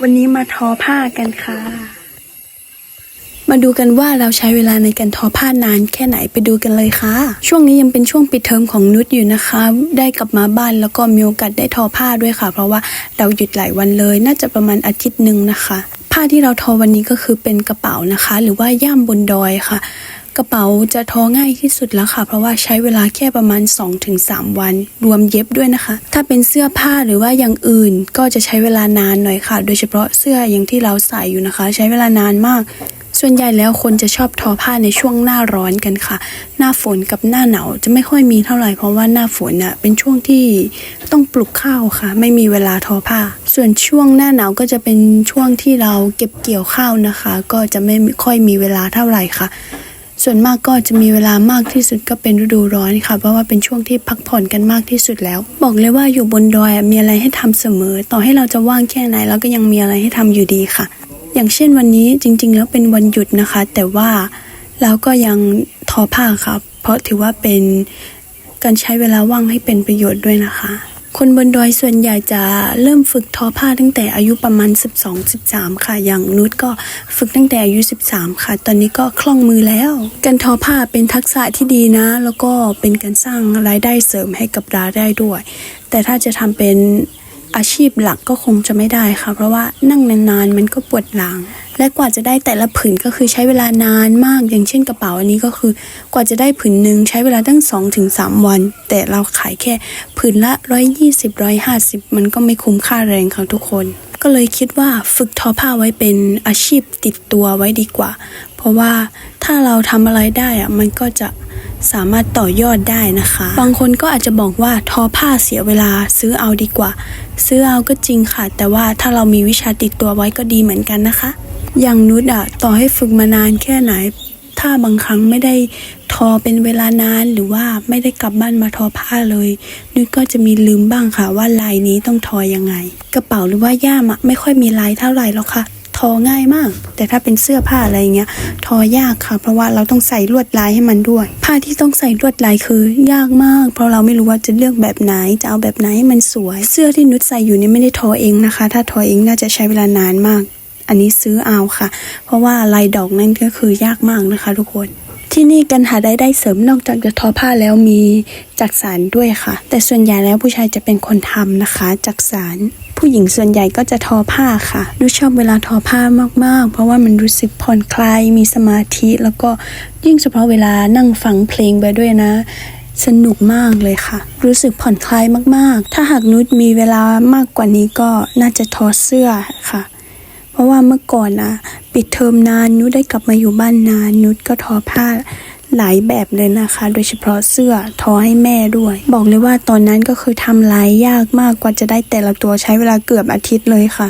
วันนี้มาทอผ้ากันค่ะ มาดูกันว่าเราใช้เวลาในการทอผ้านานแค่ไหนไปดูกันเลยค่ะ ช่วงนี้ยังเป็นช่วงปิดเทอมของนุชอยู่นะคะ ได้กลับมาบ้านแล้วก็มีโอกาสได้ทอผ้าด้วยค่ะ เพราะว่าเราหยุดหลายวันเลย น่าจะประมาณอาทิตย์หนึ่งนะคะ ผ้าที่เราทอวันนี้ก็คือเป็นกระเป๋านะคะ หรือว่าย่ามบนดอยค่ะ กระเป๋าจะทอง่ายที่สุดแล้วค่ะ เพราะว่าใช้เวลาแค่ประมาณ 2-3 วัน รวมเย็บด้วยนะคะ ถ้าเป็นเสื้อผ้าหรือว่าอย่างอื่นก็จะใช้เวลานานหน่อยค่ะ โดยเฉพาะเสื้ออย่างที่เราใส่อยู่นะคะ ใช้เวลานานมาก ส่วนใหญ่แล้วคนจะชอบทอผ้าในช่วงหน้าร้อนกันค่ะ หน้าฝนกับหน้าหนาวจะไม่ค่อยมีเท่าไหร่เพราะว่าหน้าฝนน่ะเป็นช่วงที่ต้องปลูกข้าวค่ะ ไม่มีเวลาทอผ้า ส่วนช่วงหน้าหนาวก็จะเป็นช่วงที่เราเก็บเกี่ยวข้าวนะคะ ก็จะไม่ค่อยมีเวลาเท่าไหร่ค่ะ ส่วนมากก็จะมีเวลามากที่สุดก็เป็นฤดูร้อนค่ะ เพราะว่าเป็นช่วงที่พักผ่อนกันมากที่สุดแล้ว บอกเลยว่าอยู่บนดอยมีอะไรให้ทำเสมอ ต่อให้เราจะว่างแค่ไหนเราก็ยังมีอะไรให้ทำอยู่ดีค่ะ อย่างเช่นวันนี้จริง ๆ แล้วเป็นวันหยุดนะคะ แต่ว่าเราก็ยังทอผ้าค่ะเพราะถือว่าเป็นการใช้เวลาว่างให้เป็นประโยชน์ด้วยนะคะ คนบนดอยส่วนใหญ่จะเริ่มฝึกทอผ้าตั้งแต่อายุประมาณ 12-13 ค่ะ อย่างนุชก็ฝึกตั้งแต่อายุ 13 ค่ะ ตอนนี้ก็คล่องมือแล้ว การทอผ้าเป็นทักษะที่ดีนะ แล้วก็เป็นการสร้างรายได้เสริมให้กับรายได้ด้วย แต่ถ้าจะทำเป็น อาชีพหลักก็คงจะไม่ได้ค่ะ เพราะว่านั่งนานๆมันก็ปวดหลัง และกว่าจะได้แต่ละผืนก็คือใช้เวลานานมาก อย่างเช่นกระเป๋าอันนี้ก็คือกว่าจะได้ผืนหนึ่งใช้เวลาตั้ง2อถึงสวัน แต่เราขายแค่ผืนละ 120 150 มันก็ไม่คุ้มค่าแรงค่ะทุกคน ก็เลยคิดว่าฝึกทอผ้าไว้เป็นอาชีพติดตัวไว้ดีกว่า เพราะว่าถ้าเราทำอะไรได้อะมันก็จะ สามารถต่อยอดได้นะคะ บางคนก็อาจจะบอกว่าทอผ้าเสียเวลาซื้อเอาดีกว่า ซื้อเอาก็จริงค่ะ แต่ว่าถ้าเรามีวิชาติดตัวไว้ก็ดีเหมือนกันนะคะ อย่างนุชอะต่อให้ฝึกมานานแค่ไหน ถ้าบางครั้งไม่ได้ทอเป็นเวลานานหรือว่าไม่ได้กลับบ้านมาทอผ้าเลย นุชก็จะมีลืมบ้างค่ะว่าลายนี้ต้องทอยังไง กระเป๋าหรือว่าย่ามอะไม่ค่อยมีลายเท่าไหร่หรอกค่ะ ทอง่ายมาก แต่ถ้าเป็นเสื้อผ้าอะไรเงี้ยทอยากค่ะ เพราะว่าเราต้องใส่ลวดลายให้มันด้วย ผ้าที่ต้องใส่ลวดลายคือยากมาก เพราะเราไม่รู้ว่าจะเลือกแบบไหนจะเอาแบบไหนให้มันสวย เสื้อที่นุชใส่อยู่นี่ไม่ได้ทอเองนะคะ ถ้าทอเองน่าจะใช้เวลานานมาก อันนี้ซื้อเอาค่ะ เพราะว่าลายดอกนั่นก็คือยากมากนะคะ ทุกคน ที่นี่การหารายได้เสริมนอกจากจะทอผ้าแล้วมีจักสารด้วยค่ะ แต่ส่วนใหญ่แล้วผู้ชายจะเป็นคนทำนะคะจักสารผู้หญิงส่วนใหญ่ก็จะทอผ้าค่ะ ดูชอบเวลาทอผ้ามาก ๆ เพราะว่ามันรู้สึกผ่อนคลาย มีสมาธิ แล้วก็ยิ่งเฉพาะเวลานั่งฟังเพลงไปด้วยนะ สนุกมากเลยค่ะ รู้สึกผ่อนคลายมาก ๆ ถ้าหากนุชมีเวลามากกว่านี้ก็น่าจะทอเสื้อค่ะ เพราะว่าเมื่อก่อนนะปิดเทอมนานนุชได้กลับมาอยู่บ้านนานนุชก็ทอผ้าหลายแบบเลยนะคะ โดยเฉพาะเสื้อทอให้แม่ด้วย บอกเลยว่าตอนนั้นก็คือทำลายยากมากกว่าจะได้แต่ละตัวใช้เวลาเกือบอาทิตย์เลยค่ะ